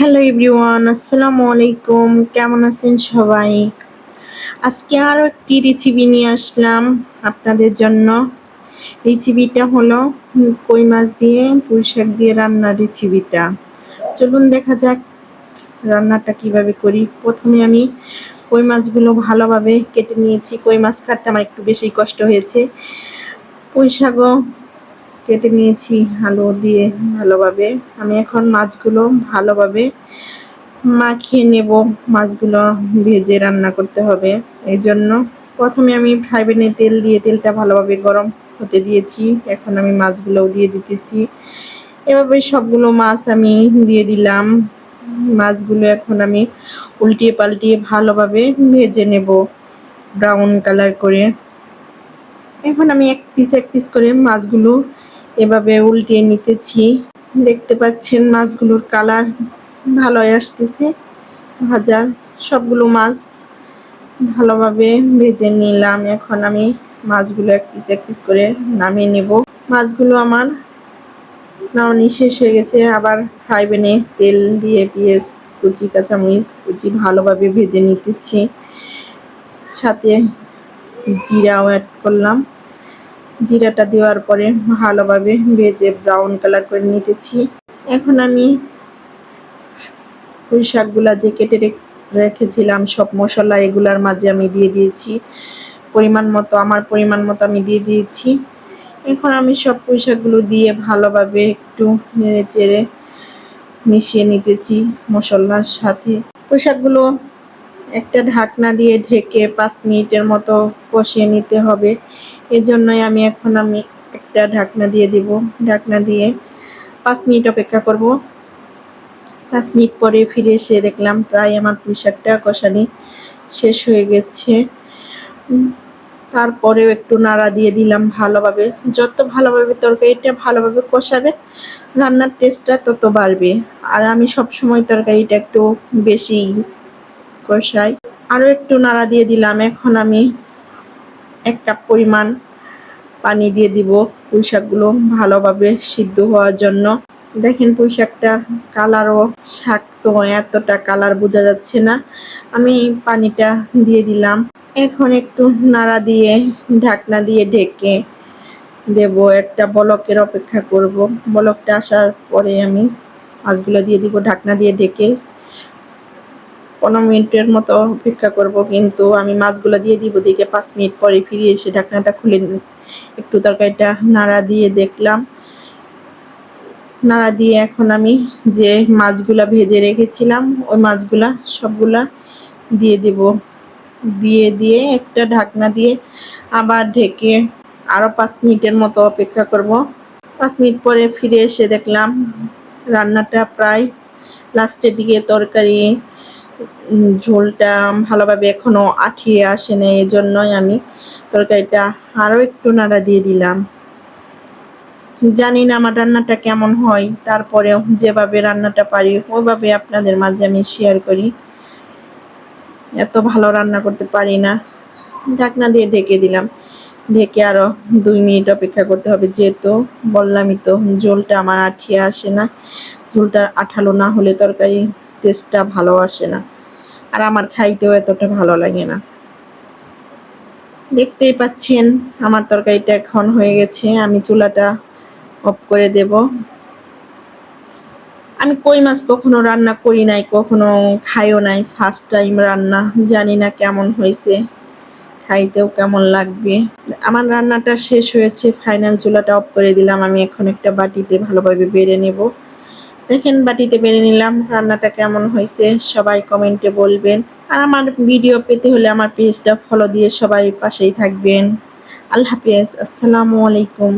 Hello everyone, আসসালামু আলাইকুম। কেমন আছেন সবাই? আজকে আরও একটি রেসিপি নিয়ে আসলাম আপনাদের জন্য। রেসিপিটা হলো কই মাছ দিয়ে, পুঁই শাক দিয়ে রান্নার রেসিপিটা চলুন দেখা যাক রান্নাটা কীভাবে করি। প্রথমে আমি কই মাছগুলো ভালোভাবে কেটে নিয়েছি। কই মাছ কাটতে আমার একটু বেশি কষ্ট হয়েছে। পুঁই শাকও কেটে নিয়েছি আলু দিয়ে ভালোভাবে। আমি এখন মাছগুলো ভালোভাবে মাখিয়ে নেব। মাছগুলো ভেজে রান্না করতে হবে। এই জন্য প্রথমে আমি ফ্রাই প্যানে তেল দিয়ে তেলটা ভালোভাবে গরম হতে দিয়েছি। এখন আমি মাছগুলোও দিয়ে দিতেছি। এভাবে সবগুলো মাছ আমি দিয়ে দিলাম। মাছগুলো এখন আমি উল্টিয়ে পাল্টিয়ে ভালোভাবে ভেজে নেব ব্রাউন কালার করে। এখন আমি এক পিস এক পিস করে মাছগুলো এভাবে উল্টিয়ে নিতেছি। দেখতে পাচ্ছেন মাছগুলোর কালার ভালোই আসতেছে। ভাজার সবগুলো মাছ ভালোভাবে ভেজে নিলাম। এখন আমি মাছগুলো এক পিস এক পিস করে নামিয়ে নেব। মাছগুলো আমার নামানি শেষ হয়ে গেছে। আবার ফ্রাই প্যানে তেল দিয়ে পেঁয়াজ, কুচি, কাঁচামরিচ, কুচি ভালোভাবে ভেজে নিতেছি। সাথে জিরাও অ্যাড করলাম। জিরাটা দেওয়ার পরে ভালোভাবে ভেজে ব্রাউন কালার করে নিতেছি। এখন আমি পুঁই শাকগুলা যে কেটে রেখ- রেখেছিলাম, সব মশলা এগুলার মাঝে আমি দিয়ে দিয়েছি। পরিমাণ মতো, আমার পরিমাণ মতো আমি দিয়ে দিয়েছি। এখন আমি সব পুঁই শাকগুলো দিয়ে ভালোভাবে একটু নেড়ে চেড়ে মিশিয়ে নিতেছি মশলার সাথে। পুঁই শাকগুলো একটা ঢাকনা দিয়ে ঢেকে পাঁচ মিনিটের মতো কষিয়ে নিতে হবে। এর জন্যই আমি এখন আমি একটা ঢাকনা দিয়ে দিব। ঢাকনা দিয়ে পাঁচ মিনিট অপেক্ষা করব। পাঁচ মিনিট পরে ফিরে এসে দেখলাম প্রায় আমার পুঁই শাকটা কষানি শেষ হয়ে গেছে। তারপরেও একটু নাড়া দিয়ে দিলাম ভালোভাবে। যত ভালোভাবে তরকারিটা ভালোভাবে কষাবে, রান্নার টেস্টটা তত বাড়বে। আর আমি সব সময় তরকারিটা একটু বেশি কষাই আরও একটু নাড়া দিয়ে দিলাম। এখন আমি এক কাপ পরিমাণ পানি দিয়ে দিব পুঁই শাকগুলো ভালোভাবে সিদ্ধ হওয়ার জন্য। দেখেন পুঁই শাকটার কালারও শাক তো এতটা কালার বোঝা যাচ্ছে না। আমি পানিটা দিয়ে দিলাম। এখন একটু নাড়া দিয়ে ঢাকনা দিয়ে ঢেকে দেব। একটা বলকের অপেক্ষা করব। বলকটা আসার পরে আমি মাছগুলো দিয়ে দিব। ঢাকনা দিয়ে ঢেকে পনেরো মিনিটের মতো অপেক্ষা করব, কিন্তু আমি মাছগুলো দিয়ে দিব দিকে পাঁচ মিনিট পরে ফিরে এসে ঢাকনাটা খুলে একটু তরকারিটা নাড়া দিয়ে দেখলাম। নাড়া দিয়ে এখন আমি যে মাছগুলা ভেজে রেখেছিলাম, ওই মাছগুলা সবগুলা দিয়ে দেব। দিয়ে দিয়ে একটা ঢাকনা দিয়ে আবার ঢেকে আরও পাঁচ মিনিটের মতো অপেক্ষা করব। পাঁচ মিনিট পরে ফিরে এসে দেখলাম রান্নাটা প্রায় লাস্টের দিকে তরকারি ঝোলটা ভালোভাবে এখনও আঠিয়ে আসে না এই জন্যই আমি তরকারিটা আরও একটু নাড়া দিয়ে দিলাম। জানি না আমার রান্নাটা কেমন হয়, তারপরেও যেভাবে রান্নাটা পারি ওইভাবে আপনাদের মাঝে আমি শেয়ার করি। এত ভালো রান্না করতে পারি না। ঢাকনা দিয়ে ঢেকে দিলাম। ঢেকে আরও দুই মিনিট অপেক্ষা করতে হবে, যেহেতু বললামই তো ঝোলটা আমার আঠিয়ে আসে না। ঝোলটা আঠালো না হলে তরকারি টেস্টটা ভালো আসে না। আর আমার খাইতেও এতটা ভালো লাগে না। দেখতেই পাচ্ছেন, আমার তরকারিটা এখন হয়ে গেছে। আমি চুলাটা অফ করে দেব। আমি কই মাছ কখনো রান্না করি নাই, কখনো খাইও নাই। ফার্স্ট টাইম রান্না, জানি না কেমন হয়েছে। খাইতেও কেমন লাগবে। আমার রান্নাটা শেষ হয়েছে ফাইনাল চুলাটা অফ করে দিলাম। আমি এখন একটা বাটিতে ভালোভাবে বেড়ে নেব। দেখেন বাটিতে বেড়ে নিলাম, রান্নাটা কেমন হয়েছে, সবাই কমেন্টে বলবেন। আর আমার ভিডিও পেতে হলে আমার পেজটা ফলো দিয়ে সবাই পাশেই থাকবেন। আল্লাহ হাফিজ, আসসালামু আলাইকুম।